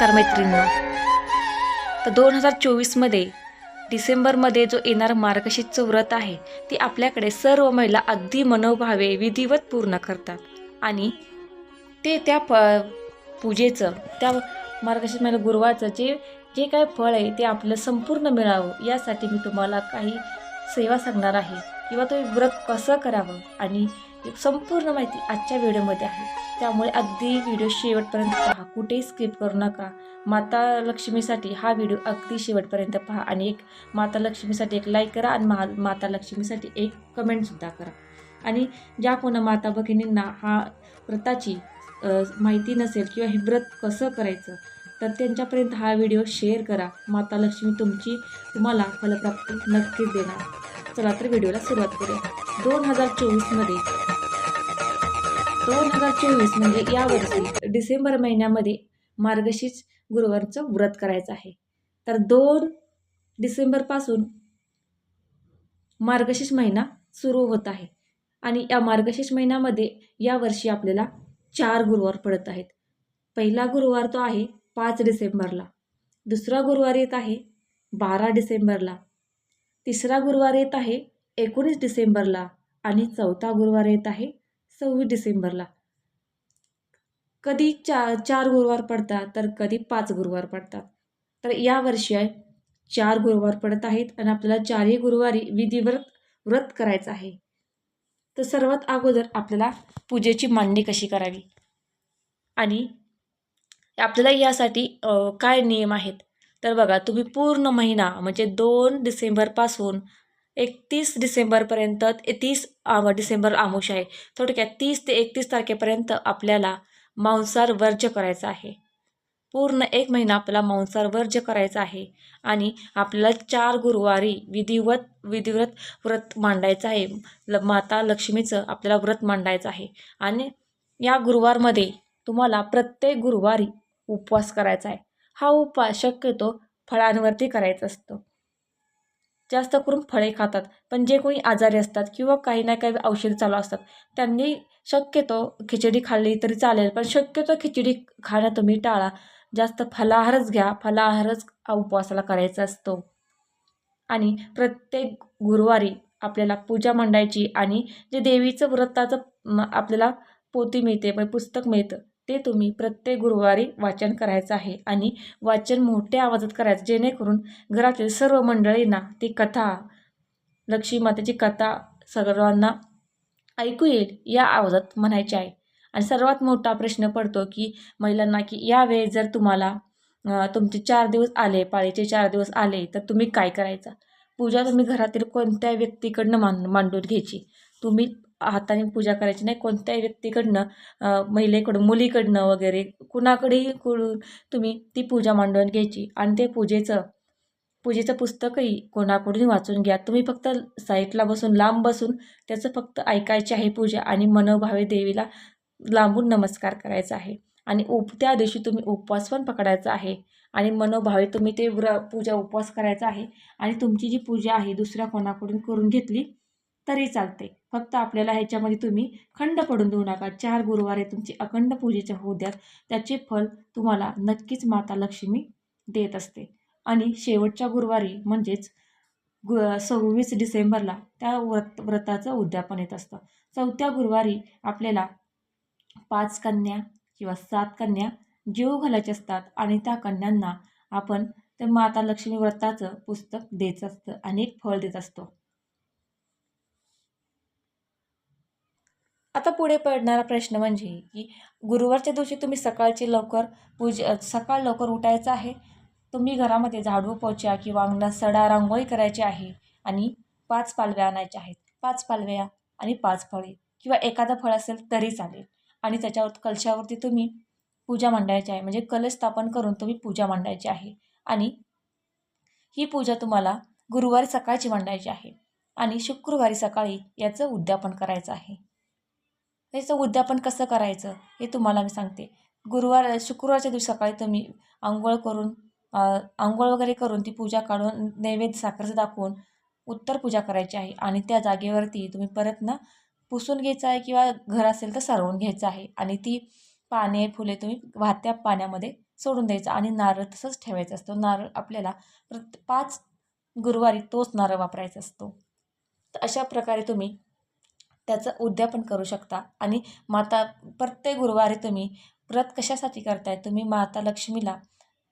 नमस्कार मैत्रिणींनो. तर दोन हजार चोवीसमध्ये डिसेंबरमध्ये जो येणार मार्गशीर्षचं व्रत आहे ते आपल्याकडे सर्व महिला अगदी मनोभावे विधिवत पूर्ण करतात. आणि ते त्या फ पूजेचं त्या मार्गशीर्ष महिला गुरुवारचं जे जे काय फळ आहे ते आपलं संपूर्ण मिळावं यासाठी मी तुम्हाला काही सेवा सांगणार आहे. किंवा तो व्रत कसं करावं आणि संपूर्ण माहिती आजच्या व्हिडिओमध्ये आहे. त्यामुळे अगदी व्हिडिओ शेवटपर्यंत पहा. कुठेही स्किप करू नका. माता लक्ष्मीसाठी हा व्हिडिओ अगदी शेवटपर्यंत पहा आणि एक माता लक्ष्मीसाठी एक लाईक करा आणि मा माता लक्ष्मीसाठी एक कमेंटसुद्धा करा. आणि ज्या कोणा माता भगिनींना हा व्रताची माहिती नसेल किंवा हे व्रत कसं करायचं तर त्यांच्यापर्यंत हा व्हिडिओ शेअर करा. माता लक्ष्मी तुमची तुम्हाला फलप्राप्ती नक्कीच देणार. चला तर व्हिडिओला सुरुवात करूया. दोन हजार चोवीसमध्ये दोन हजार चोवीस म्हणजे यावर्षी डिसेंबर महिन्यामध्ये मार्गशीर्ष गुरुवारचं व्रत करायचं आहे. तर दोन डिसेंबरपासून मार्गशीर्ष महिना सुरू होत आहे. आणि या मार्गशीर्ष महिन्यामध्ये यावर्षी आपल्याला चार गुरुवार पडत आहेत. पहिला गुरुवार तो आहे पाच डिसेंबरला. दुसरा गुरुवार येत आहे बारा डिसेंबरला. तिसरा गुरुवार येत आहे एकोणीस डिसेंबरला. आणि चौथा गुरुवार येत आहे सव्वीस डिसेंबरला. कधी चा चार गुरुवार पडतात तर कधी पाच गुरुवार पडतात. तर यावर्षी आहे चार गुरुवार पडत आहेत आणि आपल्याला चारही गुरुवारी विधिव्रत व्रत करायचं आहे. तर सर्वात अगोदर आपल्याला पूजेची मांडणी कशी करावी? आणि आपल्याला यासाठी काय नियम आहेत? तर बघा तुम्ही पूर्ण महिना म्हणजे दोन डिसेंबरपासून एकतीस डिसेंबरपर्यंत तीस डिसेंबर आमुष आहे. थोडक्यात तीस ते एकतीस तारखेपर्यंत आपल्याला मांसार वर्ज्य करायचा आहे. पूर्ण एक महिना आपला मांसाहार वर्ज्य करायचा आहे आणि आपल्याला चार गुरुवारी विधिवत विधिव्रत व्रत मांडायचं आहे. ल माता लक्ष्मीचं आपल्याला व्रत मांडायचं आहे आणि या गुरुवारमध्ये तुम्हाला प्रत्येक गुरुवारी उपवास करायचा आहे. हा उपवास शक्यतो फळांवरती करायचा असतो. जास्त करून फळे खातात. पण जे कोणी आजारी असतात किंवा काही ना काही औषध चालू असतात त्यांनी शक्यतो खिचडी खाल्ली तरी चालेल. पण शक्यतो खिचडी खाणं तुम्ही टाळा. जास्त फलाहारच घ्या. फलाहारच उपवासाला करायचा असतो. आणि प्रत्येक गुरुवारी आपल्याला पूजा मांडायची आणि जे देवीचं व्रताचं आपल्याला पोती मिळते पण पुस्तक मिळतं ते तुम्ही प्रत्येक गुरुवारी वाचन करायचं आहे आणि वाचन मोठ्या आवाजात करायचं जेणेकरून घरातील सर्व मंडळींना ती कथा लक्ष्मी मातेची कथा सर्वांना ऐकू येईल या आवाजात म्हणायची आहे. आणि सर्वात मोठा प्रश्न पडतो की महिलांना की यावेळेस जर तुम्हाला तुमचे चार दिवस आले पाळीचे चार दिवस आले तर तुम्ही काय करायचं? पूजा तुम्ही घरातील कोणत्या व्यक्तीकडनं मान मांडून घ्यायची? तुम्ही हाताने पूजा करायची नाही. कोणत्याही व्यक्तीकडनं महिलेकडून मुलीकडनं वगैरे कुणाकडेही कडून तुम्ही ती पूजा मांडून घ्यायची. आणि ते पूजेचं पूजेचं पुस्तकही कोणाकडून वाचून घ्या. तुम्ही फक्त साईटला बसून लांब बसून त्याचं फक्त ऐकायची आहे पूजा आणि मनोभावे देवीला लांबून नमस्कार करायचा आहे. आणि उप त्या दिवशी तुम्ही उपवास पण पकडायचा आहे. आणि मनोभावे तुम्ही ते व्र पूजा उपवास करायचा आहे. आणि तुमची जी पूजा आहे दुसऱ्या कोणाकडून करून घेतली तरी चालते. फक्त आपल्याला ह्याच्यामध्ये तुम्ही खंड पडून देऊ नका. चार गुरुवारे तुमची अखंड पूजेच्या होऊ द्यात त्याचे फल तुम्हाला नक्कीच माता लक्ष्मी देत असते. आणि शेवटच्या गुरुवारी म्हणजेच गु सव्वीस डिसेंबरला त्या व्रत व्रताचं उद्यापन येत असतं. चौथ्या गुरुवारी आपल्याला पाच कन्या किंवा सात कन्या जीव घालायचे असतात आणि त्या कन्यांना आपण ते माता लक्ष्मी व्रताचं पुस्तक द्यायचं असतं आणि एक फळ देत असतो. आता पुढे पडणारा प्रश्न म्हणजे की गुरुवारच्या दिवशी तुम्ही सकाळची लवकर पूज सकाळ लवकर उठायचं आहे? तुम्ही घरामध्ये झाडू पोछा किंवा अंगणात सडा रांगोळी करायची आहे आणि पाच पालव्या आणायच्या आहेत. पाच पालव्या आणि पाच फळे किंवा एखादं फळ असेल तरी चालेल. आणि त्याच्यावर कलशावरती तुम्ही पूजा मांडायची आहे. म्हणजे कलश स्थापन करून तुम्ही पूजा मांडायची आहे. आणि ही पूजा तुम्हाला गुरुवारी सकाळची मांडायची आहे. आणि शुक्रवारी सकाळी याचं उद्यापन करायचं आहे. याचं उद्यापन कसं करायचं हे तुम्हाला मी सांगते. गुरुवार शुक्रवारच्या दिवशी सकाळी तुम्ही आंघोळ करून आंघोळ वगैरे करून ती पूजा काढून नैवेद्य साखरेचं दाखवून उत्तर पूजा करायची आहे आणि त्या जागेवरती तुम्ही परत ना पुसून घ्यायचं आहे किंवा घर असेल तर सारवून घ्यायचं आहे आणि ती पाने फुले तुम्ही वाहत्या पाण्यामध्ये सोडून द्यायचं आणि नारळ तसंच ठेवायचा असतो. नारळ आपल्याला प्रत पाच गुरुवारी तोच नारळ वापरायचा असतो. तर अशा प्रकारे तुम्ही त्याचं उद्यापन करू शकता. आणि माता प्रत्येक गुरुवारी तुम्ही व्रत कशासाठी करताय? तुम्ही माता लक्ष्मीला.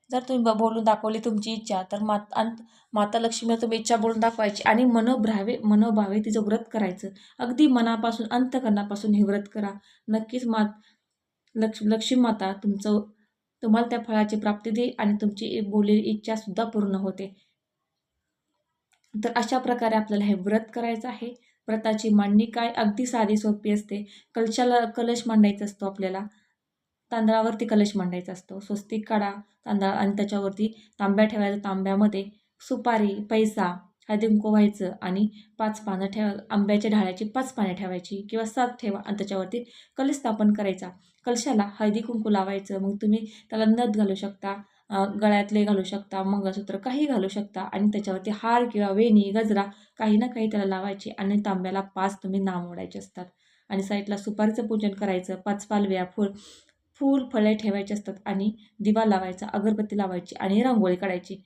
जर तुम्ही ब बोलून दाखवली तुमची इच्छा तर मात अन माता लक्ष्मीला तुम्ही इच्छा बोलून दाखवायची आणि मनोभ्रावे मनोभावे तिचं व्रत करायचं. अगदी मनापासून अंतकरणापासून हे व्रत करा. नक्कीच मात लक्ष लक्ष्मी माता तुमचं तुम्हाला त्या फळाची प्राप्ती देईल आणि तुमची बोललेली इच्छासुद्धा पूर्ण होते. तर अशा प्रकारे आपल्याला हे व्रत करायचं आहे. व्रताची मांडणी काय अगदी साधी सोपी असते. कलशाला कलश मांडायचा असतो आपल्याला. तांदळावरती कलश मांडायचा असतो. स्वस्तिक काढा तांदळा आणि त्याच्यावरती तांब्या ठेवायचा. तांब्यामध्ये सुपारी पैसा हळदी कुंकू व्हायचं आणि पाच पानं ठेवा आंब्याच्या ढाळ्याची पाच पाने ठेवायची किंवा सात ठेवा आणि त्याच्यावरती कलश स्थापन करायचा. कलशाला हळदी कुंकू लावायचं. मग तुम्ही त्याला नथ घालू शकता. गळ्यातले घालू शकता मंगळसूत्र काही घालू शकता आणि त्याच्यावरती हार किंवा वेणी गजरा काही ना काही त्याला लावायचे आणि तांब्याला पाच तुम्ही नाम ओढायचे असतात. आणि साईडला सुपारीचं पूजन करायचं पाच पालव्या फुल फूल फळे ठेवायचे असतात आणि दिवा लावायचा अगरबत्ती लावायची आणि रांगोळी काढायची.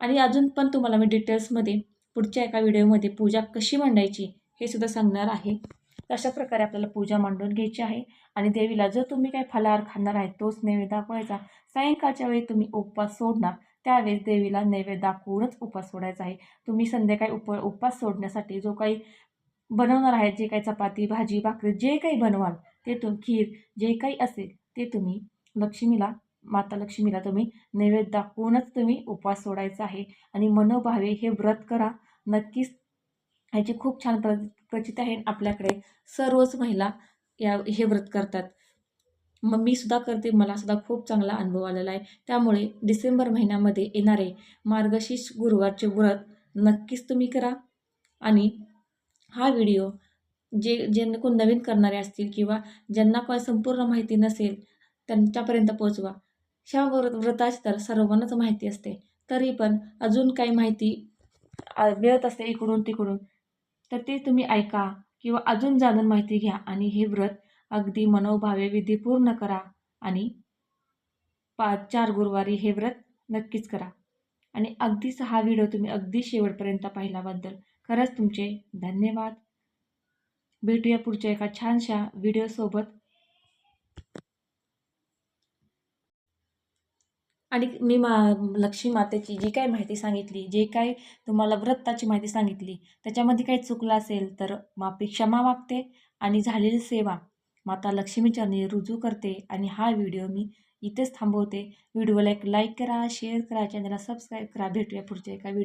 आणि अजून पण तुम्हाला मी डिटेल्समध्ये पुढच्या एका व्हिडिओमध्ये पूजा कशी मांडायची हे सुद्धा सांगणार आहे. अशा प्रकारे आपल्याला पूजा मांडून घ्यायची आहे. आणि देवीला जो तुम्ही काही फलाहार खाणार आहे तोच नैवेद्य दाखवायचा. सायंकाळच्या वेळी तुम्ही उपवास सोडणार त्यावेळेस देवीला नैवेद्य दाखवूनच उपवास सोडायचा आहे. तुम्ही संध्याकाळी उप उपवास सोडण्यासाठी जो काही बनवणार आहे जे काही चपाती भाजी भाकरी जे काही बनवाल ते तुम खीर जे काही असेल ते तुम्ही लक्ष्मीला माता लक्ष्मीला तुम्ही नैवेद्य दाखवूनच तुम्ही उपवास सोडायचा आहे. आणि मनोभावे हे व्रत करा. नक्कीच ह्याची खूप छान प्र प्रचित आहे आपल्याकडे. सर्वच महिला या हे व्रत करतात. मग मी सुद्धा करते. मला सुद्धा खूप चांगला अनुभव आलेला आहे. त्यामुळे डिसेंबर महिन्यामध्ये येणारे मार्गशीर्ष गुरुवारचे व्रत नक्कीच तुम्ही करा. आणि हा व्हिडिओ जे जे कोण नवीन करणारे असतील किंवा ज्यांना काय संपूर्ण माहिती नसेल त्यांच्यापर्यंत पोचवा ह्या व्र व्रताची तर सर्वांनाच माहिती असते. तरी पण अजून काही माहिती मिळत असते इकडून तिकडून तर ते तुम्ही ऐका. किंवा अजून जाणून माहिती घ्या आणि हे व्रत अगदी मनोभावे विधी पूर्ण करा आणि पाच चार गुरुवारी हे व्रत नक्कीच करा. आणि अगदीच हा व्हिडिओ तुम्ही अगदी शेवटपर्यंत पाहिल्याबद्दल खरंच तुमचे धन्यवाद. भेटूया पुढच्या एका छानशा व्हिडिओसोबत. आणि मी मा लक्ष्मी मातेची जी काही माहिती सांगितली जे काही तुम्हाला व्रताची माहिती सांगितली त्याच्यामध्ये काही चुकलं असेल तर माफी क्षमा मागते आणि झालेली सेवा माता लक्ष्मीचरणी रुजू करते आणि हा व्हिडिओ मी इथेच थांबवते. व्हिडिओला एक लाईक करा शेअर करा चॅनलला सबस्क्राईब करा. भेटूया पुढच्या एका व्हिडिओ